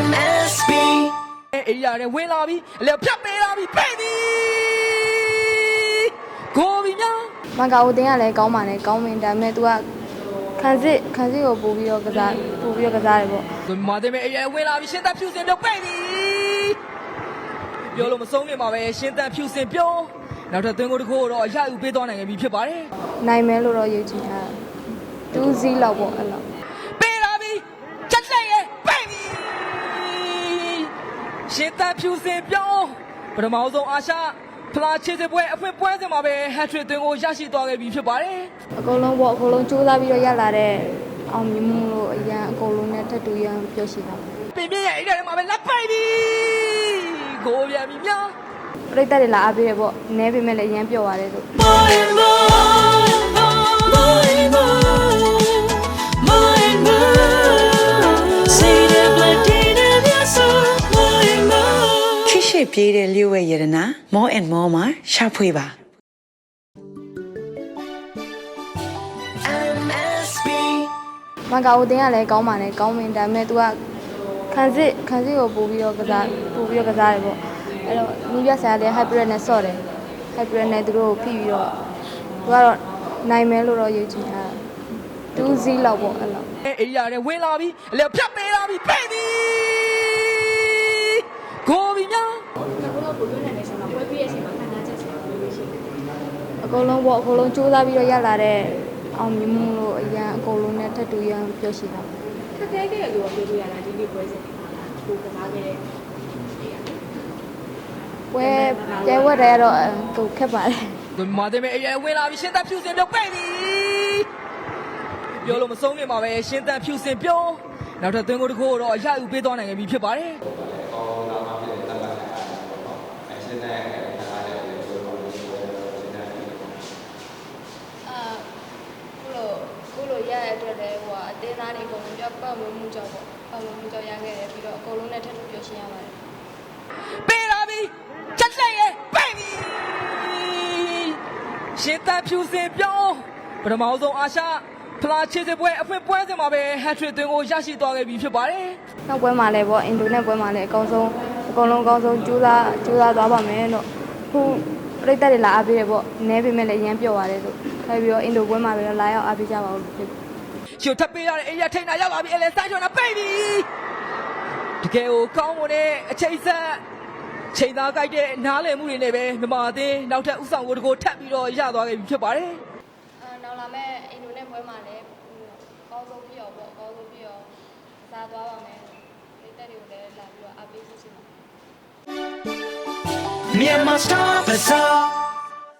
MSB အေးရတယ်ဝင်လာပြီအလေဖြတ်ပေးလာပြီဖိတ်ပြီကိုပြီများမကာအိုတင်းကလည်းကောင်းပါလေကောင်းမင်းဒါပေမဲ့ तू ကခန်းစစ်ခန်းစစ်ကိုပို့ပြီးတော့ကစားပို့ပြီးတော့ကစားတယ်ပေါ့ကိုမာတင်မဲ့အေးရဝင်လာပြီရှင်းသက်ဖြူစင်ပြုတ်ဖိတ်ပြီပြောလို့မဆုံးခင်ပါပဲရှင်းသက်ဖြူစင်ပြုတ်နောက်ထပ်သွင်းကိုတစ်ခုတော့အရယူပေးသွားနိုင်ခဲ့ပြီဖြစ်ပါတယ်နိုင်မယ်လို့တော့ယုံကြည်ထားတယ်2 0လောက်ပေါ့အဲ့လောက် ရှင်းသက်ဖြူစင်ပြုတ်ပထမဆုံးအာရှဖလားချေစပွဲအဖွင့်ပွဲစဉ်မှာပဲဟက်ထရစ်သွင်းကိုရရှိသွားခဲ့ပြီဖြစ်ပါတယ်အကုန်လုံးပေါ့အကုန်လုံးစူးစမ်းပြီးတော့ရလာတဲ့အောင်မြင်မှုလို့အရန်အကုန်လုံးနဲ့ထပ်တူရန်ပြောရှိတာပင်ပြည့်ရဲ့အဲ့ဒီထဲမှာပဲလက်ပိုက်ပြီကိုပြန်ပြီများပြိတ္တတွေလာအားပေးတယ်ပေါ့နဲပေမဲ့လည်းအရန်ပြော့သွားတယ်လို့ ပြေးတဲ့လျှို့ဝဲရတနာ more and more မှာရှာဖွေပါ MSB မကာအိုတင်းကလည်းကောင်းပါလေကောင်းမင်းဒါပေမဲ့ तू ကခန်းစစ်ခန်းစစ်ကိုပို့ပြီးတော့ကစားပို့ပြီးတော့ကစားတယ်ပေါ့အဲ့တော့နီးပြဆရာလည်း hybrid နဲ့ဆော့တယ် hybrid နဲ့သူတို့ကိုဖိပြီးတော့ तू ကတော့နိုင်မယ်လို့တော့ယုံကြည်ထားတယ်2 0လောက်ပေါ့အဲ့လောက်အေးရတယ်ဝင်လာပြီအလေဖြတ်ပေးလာပြီ ဖိတ်ပြီကိုပြီများအကုန်လုံးပေါ့အကုန်လုံးစူးစမ်းပြီးတော့ရလာတဲ့အောင်မြင်မှုလို့အရန်အကုန်လုံးနဲ့ထပ်တူရန်ပြောရှိတာခက်ခဲခဲ့လို့ပြောလို့ရတာဒီနေ့ပွဲစဉ်ကိုကစားခဲ့တဲ့ပွဲကျဲဝက်တယ်ကတော့သူခက်ပါတယ်ကိုမာတင်မဲ့အေးရဝင်လာပြီရှင်းသက်ဖြူစင်ပြုတ်ဖိတ်ပြီပြောလို့မဆုံးခင်ပါပဲရှင်းသက်ဖြူစင်ပြုတ်နောက်ထပ်သွင်းကိုတစ်ခုတော့အရယူပေးသွားနိုင်ခဲ့ပြီဖြစ်ပါတယ် အာခုလိုခုလို ရရတဲ့အတွက်လည်းဟိုအသေးသားတွေအကုန်လုံးပြပတ်မွေးမှုကြောင့်ပေါ့ပတ်မွေးမှုကြောင့်ရခဲ့တယ်ပြီးတော့အကုန်လုံးနဲ့ထပ်တူပြောရှင်းရပါတယ်ပေးလာပြီချက်လက်ရဲ့ဖိတ်ပြီရှင်းသက်ဖြူစင်ပြုတ်ပထမဆုံးအာရှဖလားချေစပွဲအဖွင့်ပွဲစဉ်မှာပဲဟက်ထရစ်သွင်းကိုရရှိသွားခဲ့ပြီဖြစ်ပါတယ်နောက်ပွဲမှာလည်းပေါ့အင်ဒိုနဲ့ပွဲမှာလည်းအကောင်းဆုံးအကုန်လုံးအကောင်းဆုံးကြိုးစားကြိုးစားသွားပါမယ်လို့ခုပြိတ္တတွေလာအားပေးတယ်ပေါ့နဲပေမဲ့လည်းအရန်ပြော့သွားတယ်လို့ ထိုက်ပြီးတော့အင်ဒိုပွဲမှာပဲလာရောက်အားပေးကြပါဦးလို့ဖြစ်ရှုပ်ထပ်ပေးရတဲ့အေးရထိန်တာရောက်လာပြီအဲလဲစိုင်းချွန်တာပိတ်ပြီတကယ်ကိုကောင်းမွန်တဲ့အချိန်ဆက်ချိန်သားကြိုက်တဲ့နားလည်မှုတွေနဲ့ပဲမြမအသင်းနောက်ထပ်ဥဆောင်ကိုတကိုထပ်ပြီးတော့ရသွားခဲ့ပြီဖြစ်ပါတယ်အာနောက်လာမဲ့အင်ဒိုနဲ့ပွဲမှာလည်းအကောင်းဆုံးဖြစ်အောင်ပေါ့အကောင်းဆုံးဖြစ်အောင်စားသွားပါမယ်ပြိတ္တတွေကိုလည်းလာပြီးတော့အားပေးစီစီပါ Myanmar Star Bazaar